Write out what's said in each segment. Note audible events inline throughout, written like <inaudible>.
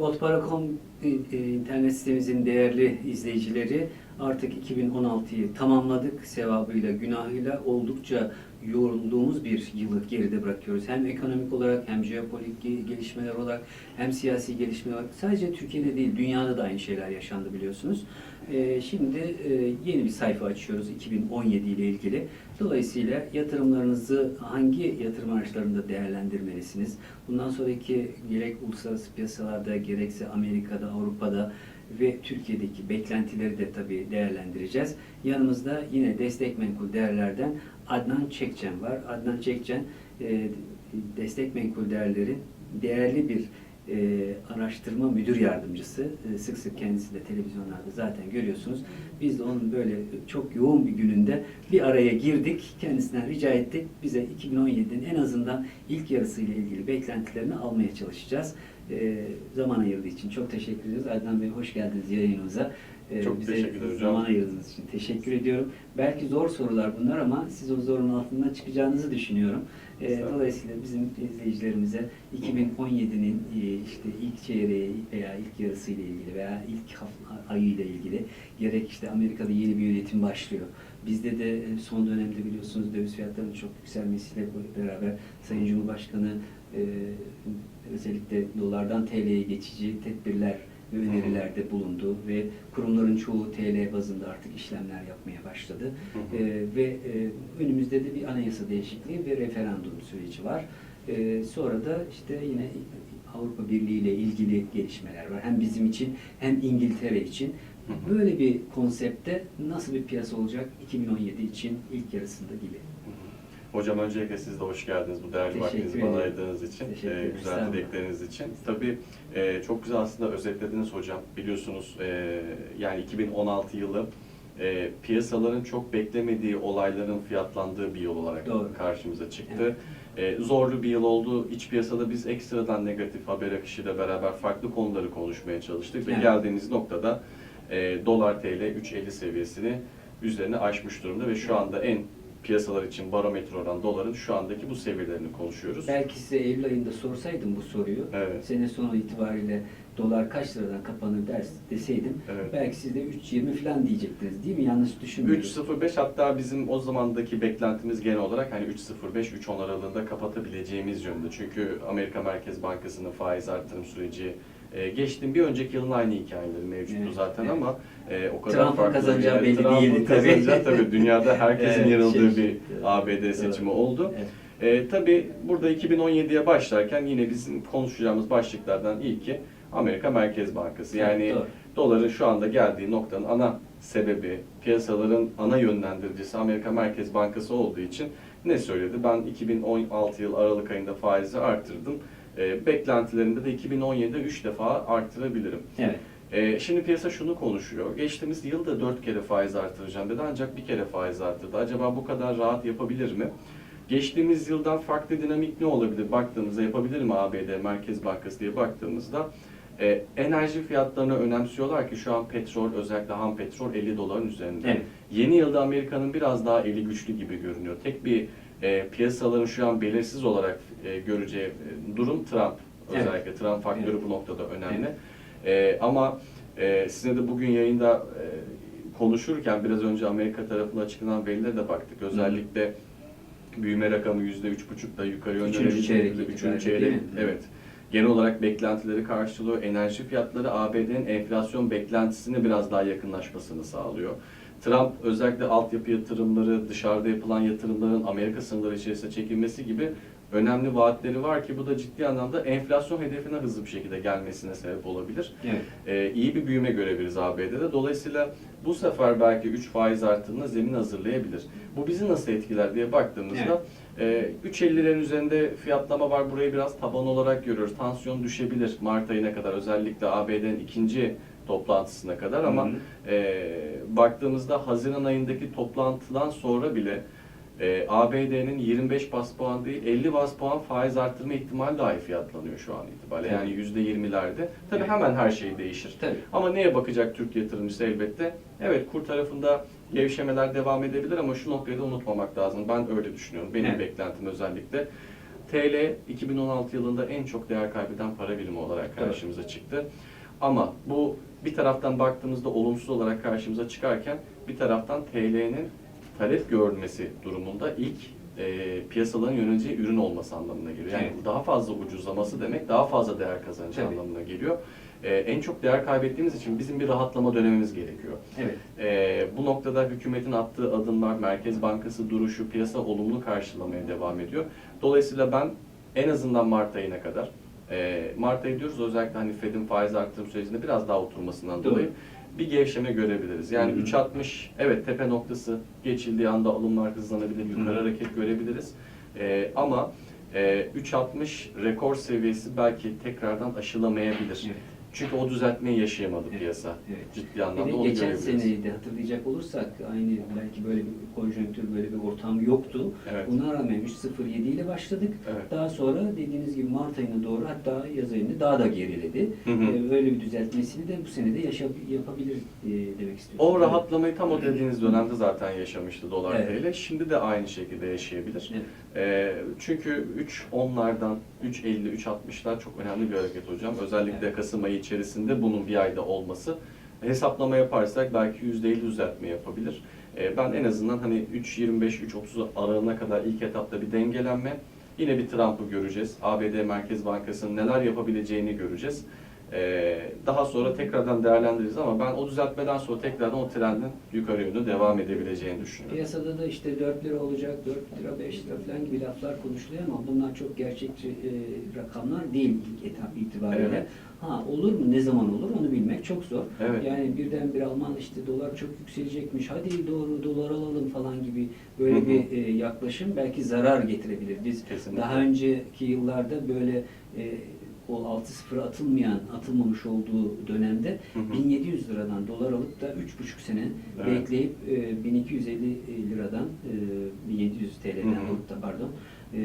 Goldpara.com e, e, internet sitemizin değerli izleyicileri artık 2016'yı tamamladık. Sevabıyla, günahıyla oldukça yorulduğumuz bir yılı geride bırakıyoruz. Hem ekonomik olarak hem jeopolitik ge- gelişmeler olarak hem siyasi gelişmeler olarak sadece Türkiye'de değil dünyada da aynı şeyler yaşandı biliyorsunuz. E, Şimdi e, yeni bir sayfa açıyoruz 2017 ile ilgili. Dolayısıyla yatırımlarınızı hangi yatırım araçlarında değerlendirmelisiniz? Bundan sonraki gerek uluslararası piyasalarda gerekse Amerika'da, Avrupa'da ve Türkiye'deki beklentileri de tabii değerlendireceğiz. Yanımızda yine destek menkul değerlerden Adnan Çekçen var. Adnan Çekçen e, destek menkul değerlerin değerli bir e, araştırma müdür yardımcısı. E, sık sık kendisi de televizyonlarda zaten görüyorsunuz. Biz de onun böyle çok yoğun bir gününde bir araya girdik. Kendisinden rica ettik. Bize 2017'nin en azından ilk yarısıyla ilgili beklentilerini almaya çalışacağız. E, zaman ayırdığı için çok teşekkür ediyoruz. Adnan Bey hoş geldiniz yayınımıza. E, Çok bize teşekkür ederim Zaman ayırdığınız için teşekkür ediyorum. Belki zor sorular bunlar ama siz o zorun altından çıkacağınızı düşünüyorum. E, Estağfurullah. dolayısıyla bizim izleyicilerimize 2017'nin e, işte ilk çeyreği veya ilk yarısı ile ilgili veya ilk hafta ayıyla ilgili gerek işte Amerika'da yeni bir yönetim başlıyor. Bizde de e, son dönemde biliyorsunuz döviz fiyatlarının çok yükselmesiyle beraber Sayın Cumhurbaşkanı e, özellikle dolardan TL'ye geçici tedbirler önerilerde bulundu ve kurumların çoğu TL bazında artık işlemler yapmaya başladı. Hı hı. E, ve e, önümüzde de bir anayasa değişikliği ve referandum süreci var. E, sonra da işte yine Avrupa Birliği ile ilgili gelişmeler var. Hem bizim için hem İngiltere için. Böyle bir konsepte nasıl bir piyasa olacak 2017 için ilk yarısında gibi. Hocam öncelikle siz de hoş geldiniz bu değerli vaktinizi bana ayırdığınız için, e, güzel dilekleriniz için. Tabii e, çok güzel aslında özetlediniz hocam. Biliyorsunuz e, yani 2016 yılı e, piyasaların çok beklemediği olayların fiyatlandığı bir yıl olarak Doğru. karşımıza çıktı. E, zorlu bir yıl oldu. İç piyasada biz ekstradan negatif haber akışıyla beraber farklı konuları konuşmaya çalıştık ve Evet. geldiğimiz noktada e, dolar TL 3.50 seviyesini üzerine aşmış durumda ve şu anda en piyasalar için barometre olan doların şu andaki bu seviyelerini konuşuyoruz. Belki size Eylül ayında sorsaydım bu soruyu, Evet. sene sonu itibariyle dolar kaç liradan kapanır ders deseydim, Evet. belki siz de 3.20 falan diyecektiniz değil mi? Yanlış düşünmüyorum. 3.05 hatta bizim o zamandaki beklentimiz genel olarak hani 3.05-3.10 aralığında kapatabileceğimiz yönde. Çünkü Amerika Merkez Bankası'nın faiz artırım süreci e, geçtiğim bir önceki yılın aynı hikayeleri mevcuttu Evet, zaten evet. ama e, o kadar Trump'ın farklı. kazanacağı yani belli Trump'ın değildi tabii. kazanacağı tabii <laughs> dünyada herkesin Evet, yanıldığı şey, bir evet. ABD seçimi Doğru. oldu. Evet. E, tabii burada 2017'ye başlarken yine bizim konuşacağımız başlıklardan ilki Amerika Merkez Bankası. Yani Doğru. doların şu anda geldiği noktanın ana sebebi, piyasaların ana yönlendiricisi Amerika Merkez Bankası olduğu için ne söyledi? Ben 2016 yıl Aralık ayında faizi arttırdım. E, beklentilerimde de 2017'de 3 defa arttırabilirim. Evet. E, şimdi piyasa şunu konuşuyor. Geçtiğimiz yılda 4 kere faiz artıracağım dedi ancak bir kere faiz arttırdı. Acaba bu kadar rahat yapabilir mi? Geçtiğimiz yıldan farklı dinamik ne olabilir baktığımızda yapabilir mi ABD Merkez Bankası diye baktığımızda e, enerji fiyatlarını önemsiyorlar ki şu an petrol özellikle ham petrol 50 doların üzerinde. Evet. Yeni yılda Amerika'nın biraz daha eli güçlü gibi görünüyor. Tek bir e, piyasaların şu an belirsiz olarak e, göreceği e, durum Trump. Evet. Özellikle Trump faktörü Evet. bu noktada önemli. E, ama e, sizinle de bugün yayında e, konuşurken biraz önce Amerika tarafından açıklanan verilere de baktık. Özellikle büyüme rakamı %3,5'da yukarı yönde. Üçüncü çeyrek Üçüncü çeyrek. Evet. Genel olarak beklentileri karşılıyor. Enerji fiyatları ABD'nin enflasyon beklentisine biraz daha yakınlaşmasını sağlıyor. Trump özellikle altyapı yatırımları, dışarıda yapılan yatırımların Amerika sınırları içerisine çekilmesi gibi önemli vaatleri var ki bu da ciddi anlamda enflasyon hedefine hızlı bir şekilde gelmesine sebep olabilir. Evet. Ee, iyi bir büyüme görebiliriz ABD'de. Dolayısıyla bu sefer belki 3 faiz artırımına zemin hazırlayabilir. Bu bizi nasıl etkiler diye baktığımızda e, 3.50'lerin üzerinde fiyatlama var. Burayı biraz taban olarak görüyoruz. Tansiyon düşebilir Mart ayına kadar özellikle ABD'nin ikinci toplantısına kadar ama Hı hı. e, baktığımızda Haziran ayındaki toplantıdan sonra bile e, ABD'nin 25 bas puan değil 50 bas puan faiz artırma ihtimali dahi fiyatlanıyor şu an itibariyle. Yani %20'lerde. Tabii hemen her şey değişir. Tabii. Ama neye bakacak Türk yatırımcısı elbette? Evet kur tarafında gevşemeler devam edebilir ama şu noktayı da unutmamak lazım. Ben öyle düşünüyorum. Benim Evet. beklentim özellikle. TL 2016 yılında en çok değer kaybeden para birimi olarak karşımıza çıktı. Ama bu bir taraftan baktığımızda olumsuz olarak karşımıza çıkarken bir taraftan TL'nin talep görmesi durumunda ilk e, piyasaların yöneleceği ürün olması anlamına geliyor. Yani Evet. daha fazla ucuzlaması demek daha fazla değer kazanacağı Tabii. anlamına geliyor. E, en çok değer kaybettiğimiz için bizim bir rahatlama dönemimiz gerekiyor. Evet. Ee, bu noktada hükümetin attığı adımlar, Merkez Bankası duruşu, piyasa olumlu karşılamaya devam ediyor. Dolayısıyla ben en azından Mart ayına kadar, e, Mart ayı diyoruz özellikle hani Fed'in faiz arttırım sürecinde biraz daha oturmasından dolayı bir gevşeme görebiliriz. Yani Hı hı. 3.60 evet tepe noktası geçildiği anda alımlar hızlanabilir, yukarı Hı. hareket görebiliriz. Ee, ama e, 3.60 rekor seviyesi belki tekrardan aşılamayabilir. Evet. Çünkü o düzeltmeyi yaşayamadı Evet. piyasa. Evet. Ciddi anlamda de onu geçen seneyi de hatırlayacak olursak aynı belki böyle bir konjonktür böyle bir ortam yoktu. Evet. Buna rağmen 3.07 ile başladık. Evet. Daha sonra dediğiniz gibi Mart ayına doğru hatta yaz ayında daha da geriledi. Hı hı. Ee, Böyle bir düzeltmesini de bu sene de yaşa, yapabilir e, demek istiyorum. O rahatlamayı tam o dediğiniz dönemde zaten yaşamıştı dolar Evet. TL. Şimdi de aynı şekilde yaşayabilir. Evet. Ee, çünkü 3.10'lardan 3.50, 3.60'lar çok önemli bir hareket hocam. Özellikle Evet. Kasım ayı içerisinde bunun bir ayda olması. Hesaplama yaparsak belki %50 düzeltme yapabilir. Ee, ben en azından hani 3.25, 3.30 aralığına kadar ilk etapta bir dengelenme. Yine bir Trump'ı göreceğiz. ABD Merkez Bankası'nın neler yapabileceğini göreceğiz. Ee, daha sonra tekrardan değerlendiririz ama ben o düzeltmeden sonra tekrardan o trendin yukarı yönlü devam edebileceğini düşünüyorum. Piyasada da işte 4 lira olacak, 4 lira, 5 lira falan gibi laflar konuşuluyor ama bunlar çok gerçekçi e, rakamlar değil ilk etap itibariyle. Evet. Ha olur mu, ne zaman olur onu bilmek çok zor. Evet. Yani birden bir Alman işte dolar çok yükselecekmiş, hadi doğru dolar alalım falan gibi böyle Hı hı. bir e, yaklaşım belki zarar getirebilir. Biz Kesinlikle. daha önceki yıllarda böyle e, o 6-0 atılmayan, atılmamış olduğu dönemde Hı hı. 1700 liradan dolar alıp da 3,5 sene Evet. bekleyip e, 1250 liradan e, 1700 TL'den Hı hı. alıp da pardon e,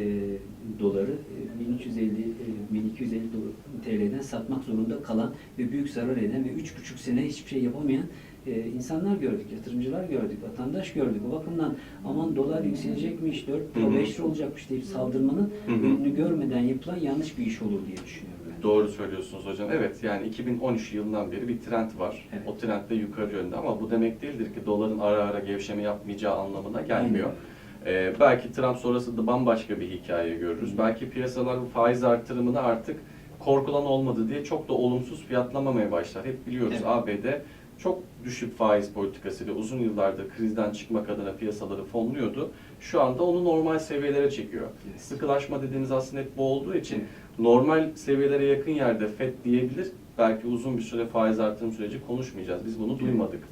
doları e, 1350 e, 1250 do- TL'den satmak zorunda kalan ve büyük zarar eden ve 3,5 sene hiçbir şey yapamayan e, insanlar gördük, yatırımcılar gördük, vatandaş gördük. O bakımdan aman dolar yükselecekmiş, 4 Hı lira hı. 5 lira olacakmış deyip saldırmanın önünü görmeden yapılan yanlış bir iş olur diye düşünüyorum. Doğru söylüyorsunuz hocam. Evet yani 2013 yılından beri bir trend var. Evet. O trend de yukarı yönde ama bu demek değildir ki doların ara ara gevşeme yapmayacağı anlamına gelmiyor. Ee, belki Trump sonrası da bambaşka bir hikaye görürüz. Hı. Belki piyasalar bu faiz artırımını artık korkulan olmadı diye çok da olumsuz fiyatlamamaya başlar. Hep biliyoruz Evet. ABD çok düşük faiz politikasıyla uzun yıllardır krizden çıkmak adına piyasaları fonluyordu. Şu anda onu normal seviyelere çekiyor. Evet. Sıkılaşma dediğiniz aslında hep bu olduğu için Evet. Normal seviyelere yakın yerde FED diyebilir. Belki uzun bir süre faiz artırım süreci konuşmayacağız. Biz bunu duymadık.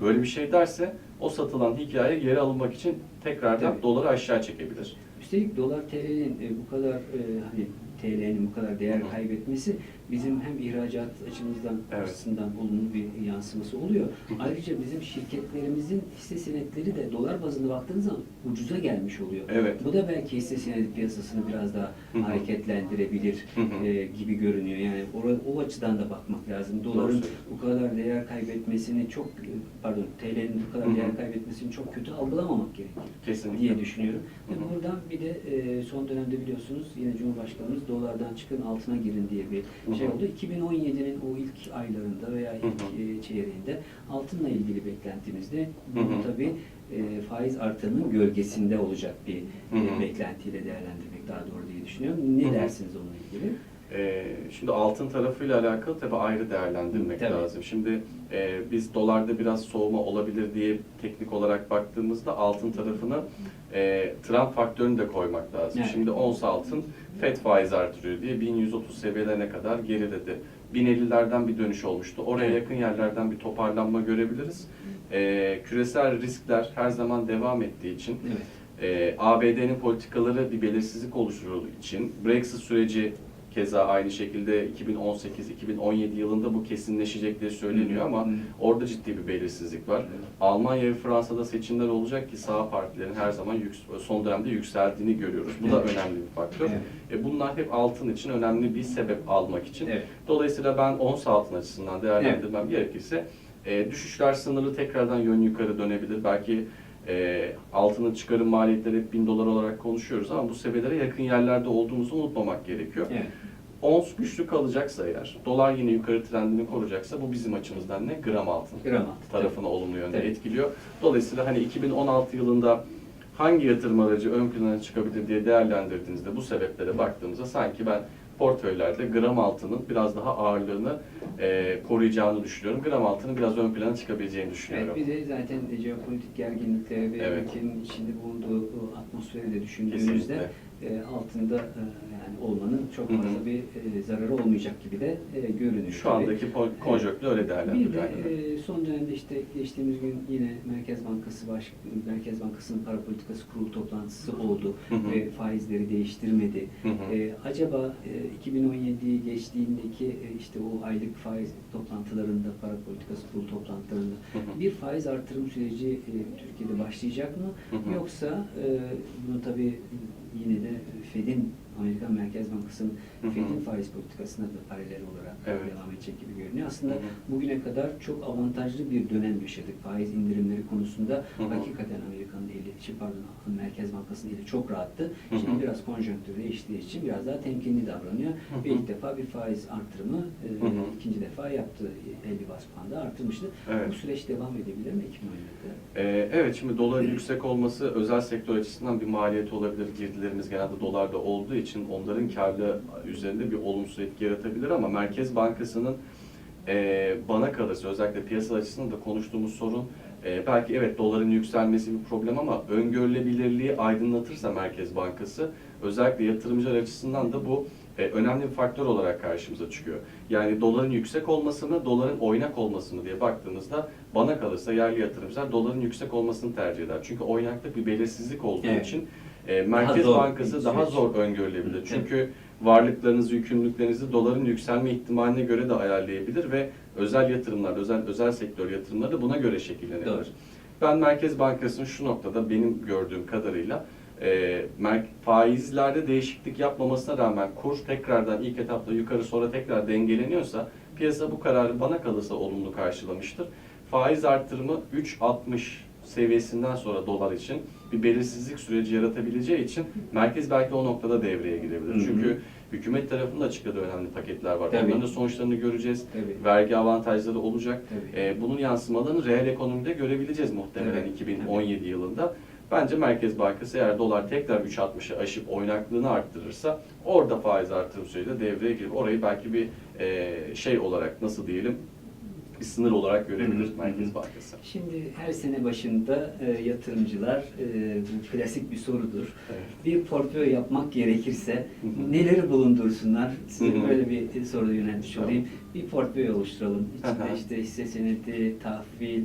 Böyle bir şey derse o satılan hikaye geri alınmak için tekrardan Tabii. doları aşağı çekebilir. Üstelik dolar TL'nin e, bu kadar e, hani TL'nin bu kadar değer kaybetmesi bizim hem ihracat açımızdan Evet. açısından olumlu bir yansıması oluyor. Ayrıca bizim şirketlerimizin hisse senetleri de dolar bazında baktığınız zaman ucuza gelmiş oluyor. Evet. Bu da belki hisse senedi piyasasını biraz daha hareketlendirebilir e, gibi görünüyor. Yani o, o açıdan da bakmak lazım. Doların bu kadar değer kaybetmesini çok pardon TL'nin bu kadar değer kaybetmesini çok kötü algılamamak gerekiyor Kesinlikle. diye düşünüyorum. Ve Hı hı. buradan bir de e, son dönemde biliyorsunuz yine Cumhurbaşkanımız dolardan çıkın altına girin diye bir. Şey oldu. 2017'nin o ilk aylarında veya ilk Hı hı. e, çeyreğinde altınla ilgili beklentimizde bu tabii e, faiz artının gölgesinde olacak bir e, beklentiyle değerlendirmek daha doğru diye düşünüyorum. Ne Hı hı. dersiniz onunla ilgili? Ee, şimdi altın tarafıyla alakalı tabii ayrı değerlendirmek Tabii. lazım. Şimdi e, biz dolarda biraz soğuma olabilir diye teknik olarak baktığımızda altın tarafına e, Trump faktörünü de koymak lazım. Evet. Şimdi ons altın FED faiz artırıyor diye 1130 seviyelerine kadar geriledi. 1050'lerden bir dönüş olmuştu. Oraya yakın yerlerden bir toparlanma görebiliriz. E, küresel riskler her zaman devam ettiği için Evet. ee, ABD'nin politikaları bir belirsizlik oluşturduğu için Brexit süreci keza aynı şekilde 2018-2017 yılında bu kesinleşecek diye söyleniyor ama orada ciddi bir belirsizlik var. Evet. Almanya ve Fransa'da seçimler olacak ki sağ partilerin her zaman son dönemde yükseldiğini görüyoruz. Bu da Evet. önemli bir faktör. Evet. E bunlar hep altın için önemli bir sebep almak için. Evet. Dolayısıyla ben ons altın açısından değerlendirmem gerekirse e, düşüşler sınırı tekrardan yön yukarı dönebilir. Belki E, altının çıkarım maliyetleri hep 1000 dolar olarak konuşuyoruz ama bu seviyelere yakın yerlerde olduğumuzu unutmamak gerekiyor. Evet. Ons güçlü kalacaksa eğer, dolar yine yukarı trendini koruyacaksa bu bizim açımızdan ne? Gram altın Gram altın. tarafını olumlu yönde Tabii. etkiliyor. Dolayısıyla hani 2016 yılında hangi yatırım aracı ön plana çıkabilir diye değerlendirdiğinizde bu sebeplere baktığımızda sanki ben portföylerde gram altının biraz daha ağırlığını e, koruyacağını düşünüyorum. Gram altının biraz ön plana çıkabileceğini düşünüyorum. Evet, bir de zaten jeopolitik gerginlikleri ve Evet. ülkenin içinde bulunduğu bu atmosferi de düşündüğümüzde Kesinlikle. e, altında e, olmanın çok fazla bir e, zararı olmayacak gibi de e, görünüyor. Şu andaki po- konjonktür öyle Bir değerlendiriyor. de aynen. e, son dönemde işte geçtiğimiz gün yine Merkez Bankası baş Merkez Bankası'nın para politikası kurulu toplantısı oldu Hı hı. ve faizleri değiştirmedi. E, acaba e, 2017'yi geçtiğindeki e, işte o aylık faiz toplantılarında para politikası kurulu toplantılarında Hı hı. bir faiz artırım süreci e, Türkiye'de başlayacak mı? Hı hı. Yoksa e, bunu tabii yine de Fed'in Amerikan Merkez Bankası'nın. Fed'in faiz politikasına da paralel olarak Evet. devam edecek gibi görünüyor. Aslında Hı hı. bugüne kadar çok avantajlı bir dönem yaşadık faiz indirimleri konusunda. Hı hı. Hakikaten Amerika'nın eli, şey pardon Merkez Bankası'nın eli çok rahattı. Hı hı. Şimdi biraz konjonktür değiştiği için biraz daha temkinli davranıyor. Hı hı. Ve ilk defa bir faiz artırımı e, Hı hı. ikinci defa yaptı. 50 bas puanda artırmıştı. Evet. Bu süreç devam edebilir mi 2017'de? Ee, evet şimdi doların yüksek olması özel sektör açısından bir maliyet olabilir. Girdilerimiz genelde dolarda olduğu için onların karlı üzerinde bir olumsuz etki yaratabilir ama Merkez Bankası'nın e, bana kalırsa özellikle piyasa açısından da konuştuğumuz sorun e, belki evet doların yükselmesi bir problem ama öngörülebilirliği aydınlatırsa Merkez Bankası özellikle yatırımcılar açısından da bu e, önemli bir faktör olarak karşımıza çıkıyor. Yani doların yüksek olması mı, doların oynak olması mı diye baktığımızda bana kalırsa yerli yatırımcılar doların yüksek olmasını tercih eder. Çünkü oynaklık bir belirsizlik olduğu Evet. için e, Merkez zor Bankası daha süreç. zor öngörülebilir. Çünkü varlıklarınızı, yükümlülüklerinizi doların yükselme ihtimaline göre de ayarlayabilir ve özel yatırımlar, özel özel sektör yatırımları buna göre şekillenebilir. Doğru. Ben Merkez Bankası'nın şu noktada benim gördüğüm kadarıyla e, faizlerde değişiklik yapmamasına rağmen kur tekrardan ilk etapta yukarı sonra tekrar dengeleniyorsa piyasa bu kararı bana kalırsa olumlu karşılamıştır. Faiz artırımı 3.60 seviyesinden sonra dolar için bir belirsizlik süreci yaratabileceği için merkez belki o noktada devreye girebilir. Hı hı. Çünkü hükümet tarafında açıkladığı önemli paketler var. Tabii. Onların da sonuçlarını göreceğiz. Tabii. Vergi avantajları olacak. Tabii. Ee, bunun yansımalarını reel ekonomide görebileceğiz muhtemelen Evet, 2017 yılında. Bence Merkez Bankası eğer dolar tekrar 3.60'ı aşıp oynaklığını arttırırsa orada faiz artırım süreci de devreye girer. Orayı belki bir e, şey olarak nasıl diyelim bir sınır olarak görebilir. Merkez Bankası. Şimdi her sene başında e, yatırımcılar, e, bu klasik bir sorudur. Evet. Bir portföy yapmak gerekirse neleri bulundursunlar? Size böyle bir soru yöneltmiş Tamam. olayım. Bir portföy oluşturalım. İçinde işte hisse senedi, tahvil,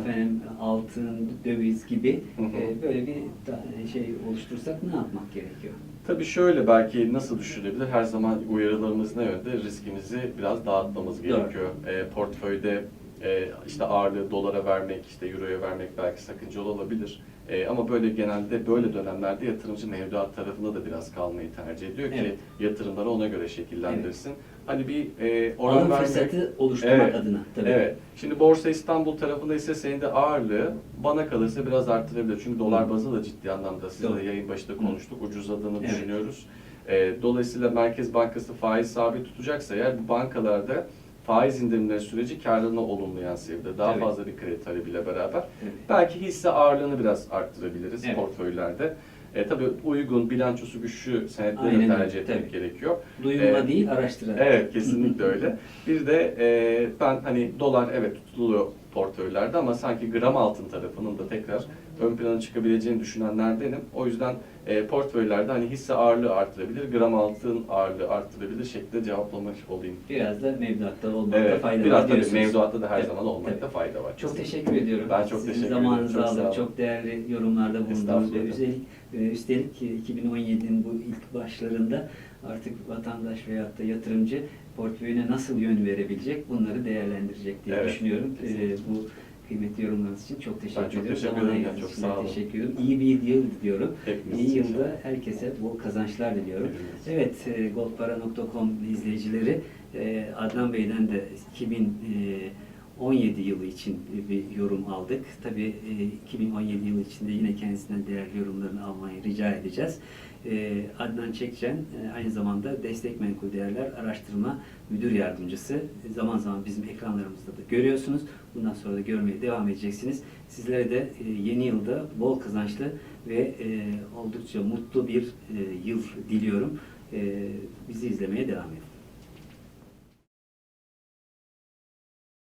efendim altın, döviz gibi e, böyle bir şey oluştursak ne yapmak gerekiyor? Tabii şöyle belki nasıl düşülebilir? Her zaman uyarılarımız ne yönde? Riskimizi biraz dağıtmamız gerekiyor. E, portföyde e, işte ağırlığı dolara vermek, işte euroya vermek belki sakıncalı olabilir. E, ama böyle genelde böyle dönemlerde yatırımcı mevduat tarafında da biraz kalmayı tercih ediyor ki Evet. yatırımları ona göre şekillendirsin. Hani bir e, oran Alım vermek... fırsatı oluşturmak Evet, adına. Tabii. Evet. Şimdi Borsa İstanbul tarafında ise senedi ağırlığı bana kalırsa biraz arttırabilir. Çünkü dolar bazı da ciddi anlamda sizle Doğru. yayın başında konuştuk. Ucuzladığını Evet. düşünüyoruz. Ee, dolayısıyla Merkez Bankası faiz sabit tutacaksa eğer bu bankalarda faiz indirimleri süreci karlılığına olumlu yansıyabilir. Daha Tabii. fazla bir kredi talebiyle beraber. Tabii. Belki hisse ağırlığını biraz arttırabiliriz Evet. portföylerde. E, tabii uygun, bilançosu güçlü senetleri tercih etmek tabii. gerekiyor. Duyumla Evet. değil, araştırarak. Evet kesinlikle <laughs> öyle. Bir de e, ben hani dolar evet tutuluyor portföylerde ama sanki gram altın tarafının da tekrar ön plana çıkabileceğini düşünenlerdenim. O yüzden e, portföylerde hani hisse ağırlığı artırabilir, gram altın ağırlığı artırabilir şeklinde cevaplamış olayım. Biraz da mevduatta olmakta Evet, fayda biraz var tabii diyorsunuz. mevduatta da her Tabii, zaman olmakta tabii. fayda var. Çok teşekkür ediyorum. Ben çok Sizin teşekkür ederim. zamanınızı Çok sağ aldık. Çok değerli yorumlarda bulundunuz. Ve üstelik, e, üstelik 2017'nin bu ilk başlarında artık vatandaş veyahut da yatırımcı portföyüne nasıl yön verebilecek bunları değerlendirecek diye Evet, düşünüyorum. E, kesinlikle. bu kıymetli yorumlarınız için çok teşekkür Ben çok ediyorum. teşekkür ederim. ayırdığınız Çok sağ olun. Teşekkür ediyorum. İyi bir yıl diliyorum. İyi yılda inşallah. herkese bol kazançlar diliyorum. Hepimiz. Evet, e, goldpara.com izleyicileri e, Adnan Bey'den de 2017 yılı için bir yorum aldık. Tabii e, 2017 yılı içinde yine kendisinden değerli yorumlarını almayı rica edeceğiz. E, Adnan Çekçen e, aynı zamanda Destek Menkul Değerler Araştırma Müdür Yardımcısı. Zaman zaman bizim ekranlarımızda da görüyorsunuz. Bundan sonra da görmeye devam edeceksiniz. Sizlere de e, yeni yılda bol kazançlı ve e, oldukça mutlu bir e, yıl diliyorum. E, bizi izlemeye devam edin.